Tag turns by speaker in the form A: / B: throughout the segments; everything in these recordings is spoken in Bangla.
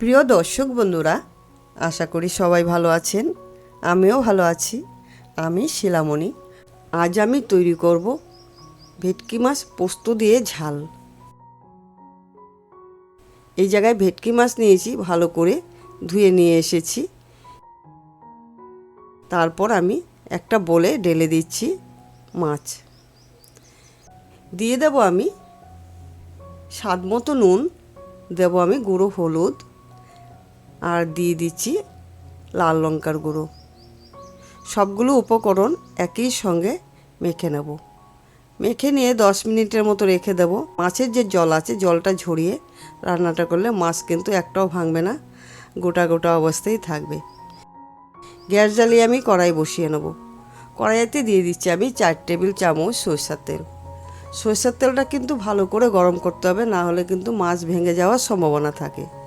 A: প্রিয় দর্শক বন্ধুরা, আশা করি সবাই ভালো আছেন। আমিও ভালো আছি। আমি শিলামণি। আজ আমি তৈরি করব ভেটকি মাছ পোস্ত দিয়ে ঝাল। এই জায়গায় ভেটকি মাছ নিয়েছি, ভালো করে ধুয়ে নিয়ে এসেছি। তারপর আমি একটা বলে ঢেলে দিচ্ছি মাছ। দিয়ে দেব আমি স্বাদ মতো নুন, দেব আমি গুঁড়ো হলুদ আর দিয়ে দিচ্ছি লাল লঙ্কার গুঁড়ো। সবগুলো উপকরণ একই সঙ্গে মেখে নেব। মেখে নিয়ে দশ মিনিটের মতো রেখে দেব। মাছের যে জল আছে, জলটা ঝরিয়ে রান্নাটা করলে মাছ কিন্তু একটাও ভাঙবে না, গোটা গোটা অবস্থায় থাকবে। গ্যাস জ্বালিয়ে আমি কড়াই বসিয়ে নেব। কড়াইতে দিয়ে দিচ্ছি আমি চার টেবিল চামচ সরষার তেল। সরষের তেলটা কিন্তু ভালো করে গরম করতে হবে, না হলে কিন্তু মাছ ভেঙে যাওয়ার সম্ভাবনা থাকে।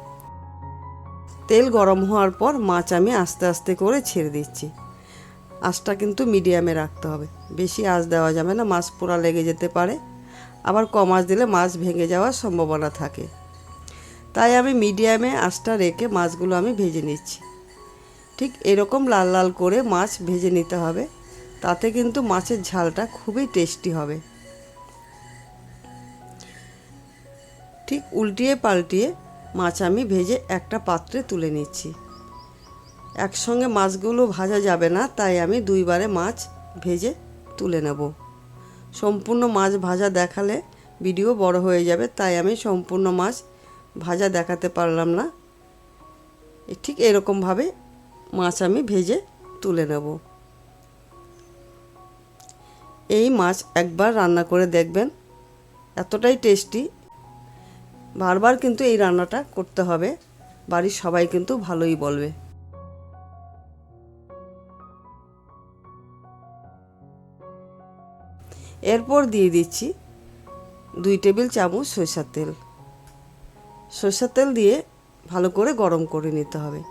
A: তেল গরম হওয়ার পর মাছ আমি আস্তে আস্তে করে ছেড়ে দিচ্ছি। আঁচটা কিন্তু মিডিয়ামে রাখতে হবে। বেশি আঁচ দেওয়া যাবে না, মাছ পোড়া লেগে যেতে পারে। আবার কম আঁচ দিলে মাছ ভেঙে যাওয়ার সম্ভাবনা থাকে। তাই আমি মিডিয়ামে আঁচটা রেখে মাছগুলো আমি ভেজে নিচ্ছি। ঠিক এরকম লাল লাল করে মাছ ভেজে নিতে হবে। তাতে কিন্তু মাছের ঝালটা খুবই টেস্টি হবে। ঠিক উল্টিয়ে পাল্টিয়ে মাছ আমি ভেজে একটা পাত্রে তুলে নিচ্ছি। একসঙ্গে মাছগুলো ভাজা যাবে না, তাই আমি দুইবারে মাছ ভেজে তুলে নেব। সম্পূর্ণ মাছ ভাজা দেখালে ভিডিও বড় হয়ে যাবে, তাই আমি সম্পূর্ণ মাছ ভাজা দেখাতে পারলাম না। ঠিক এরকমভাবে মাছ আমি ভেজে তুলে নেব। এই মাছ একবার রান্না করে দেখবেন, এতটাই টেস্টি বারবার কিন্তু এই রান্নাটা করতে হবে। বাড়ির সবাই কিন্তু ভালোই বলবে। এরপর দিয়ে দিচ্ছি দুই টেবিল চামচ সরষের তেল। সরষের তেল দিয়ে ভালো করে গরম করে নিতে হবে।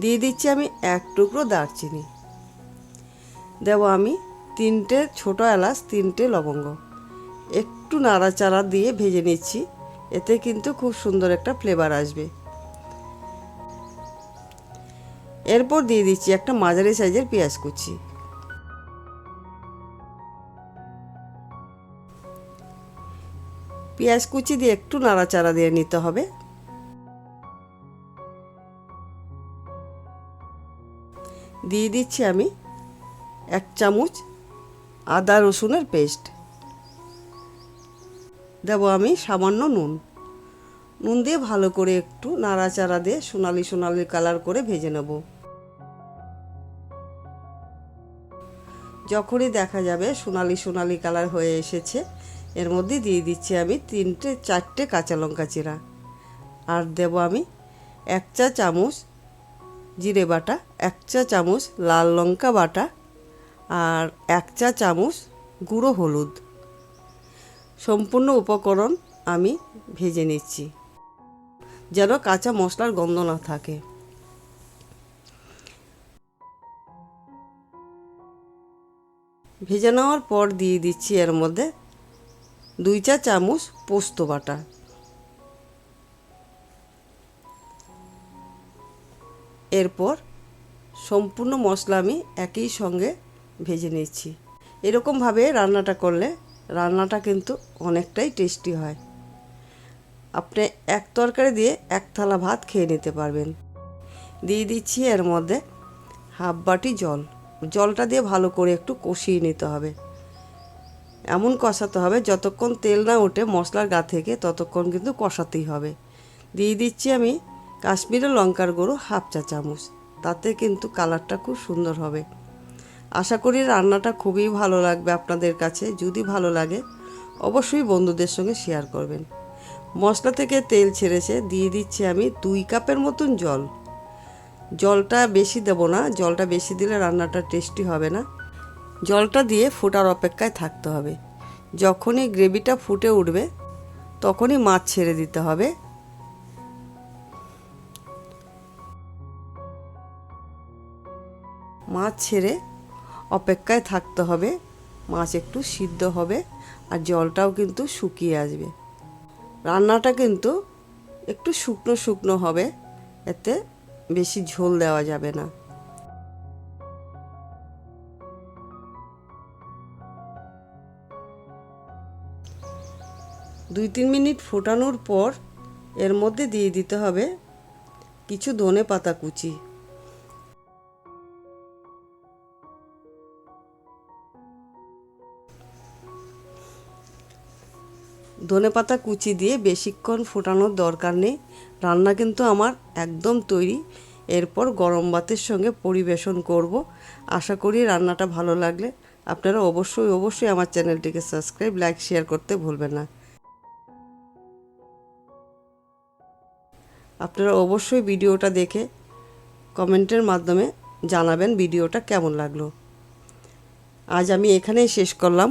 A: দিয়ে দিচ্ছি আমি এক টুকরো দারচিনি। দেব আমি তিনটে ছোটো এলাচ, তিনটে লবঙ্গ। একটু নাড়াচাড়া দিয়ে ভেজে নিচ্ছি। এতে কিন্তু খুব সুন্দর একটা ফ্লেভার আসবে। এরপর দিয়ে দিচ্ছি একটা মাঝারি সাইজের পেঁয়াজ কুচি। পেঁয়াজ কুচি দিয়ে একটু নাড়াচাড়া দিয়ে নিতে হবে। দিয়ে দিচ্ছি আমি এক চামচ আদা রসুনের পেস্ট দেব আমি সামান্য নুন। নুন দিয়ে ভালো করে একটু নাড়াচাড়া দিয়ে সোনালি সোনালি কালার করে ভেজে নেব। যখনই দেখা যাবে সোনালি সোনালি কালার হয়ে এসেছে, এর মধ্যে দিয়ে দিচ্ছি আমি তিনটে, চারটে কাঁচা লঙ্কা চিরা আর দেব আমি এক চা চামচ জিরে বাটা, এক চা চামচ লাল লঙ্কা বাটা আর এক চা চামচ গুঁড়ো হলুদ। সম্পূর্ণ উপকরণ আমি ভেজে নিচ্ছি, যেন কাঁচা মশলার গন্ধ না থাকে। ভেজে নেওয়ার পর দিয়ে দিচ্ছি এর মধ্যে দুই চা চামচ পোস্ত বাটা। এরপর সম্পূর্ণ মশলা আমি একই সঙ্গে ভেজে নিচ্ছি। এরকমভাবে রান্নাটা করলে রান্নাটা কিন্তু অনেকটাই টেস্টি হয়। আপনি এক তরকারি দিয়ে এক থালা ভাত খেয়ে নিতে পারবেন। দিয়ে দিচ্ছি এর মধ্যে হাফ বাটি জল। জলটা দিয়ে ভালো করে একটু কষিয়ে নিতে হবে। এমন কষাতে হবে যতক্ষণ তেল না ওঠে মশলার গা থেকে ততক্ষণ কিন্তু কষাতেই হবে। দিয়ে দিচ্ছি আমি কাশ্মীরের লঙ্কার গুঁড়ো হাফ চা চামচ। তাতে কিন্তু কালারটা খুব সুন্দর হবে। আশা করি রান্নাটা খুবই ভালো লাগবে আপনাদের কাছে। যদি ভালো লাগে, অবশ্যই বন্ধুদের সঙ্গে শেয়ার করবেন। মশলা থেকে তেল ছেড়েছে, দিয়ে দিচ্ছি আমি দুই কাপের মতন জল। জলটা বেশি দেব না, জলটা বেশি দিলে রান্নাটা টেস্টি হবে না। জলটা দিয়ে ফোটার অপেক্ষায় থাকতে হবে। যখনই গ্রেভিটা ফুটে উঠবে, তখনই মাছ ছেড়ে দিতে হবে। মাছ ছেড়ে অপেক্ষায় থাকতে হবে, মাছ একটু সিদ্ধ হবে আর জলটাও কিন্তু শুকিয়ে আসবে। রান্নাটা কিন্তু একটু শুকনো শুকনো হবে, এতে বেশি ঝোল দেওয়া যাবে না। দুই তিন মিনিট ফোটানোর পর এর মধ্যে দিয়ে দিতে হবে কিছু ধনে পাতা কুচি। ধনে পাতা কুচি দিয়ে বেশিক্ষণ ফোটানোর দরকার নেই। রান্না কিন্তু আমার একদম তৈরি। এরপর গরম ভাতের সঙ্গে পরিবেশন করব। আশা করি রান্নাটা ভালো লাগলে। আপনারা অবশ্যই অবশ্যই আমার চ্যানেলটিকে সাবস্ক্রাইব, লাইক, শেয়ার করতে ভুলবেন না। আপনারা অবশ্যই ভিডিওটা দেখে কমেন্টের মাধ্যমে জানাবেন ভিডিওটা কেমন লাগল। আজ আমি এখানেই শেষ করলাম।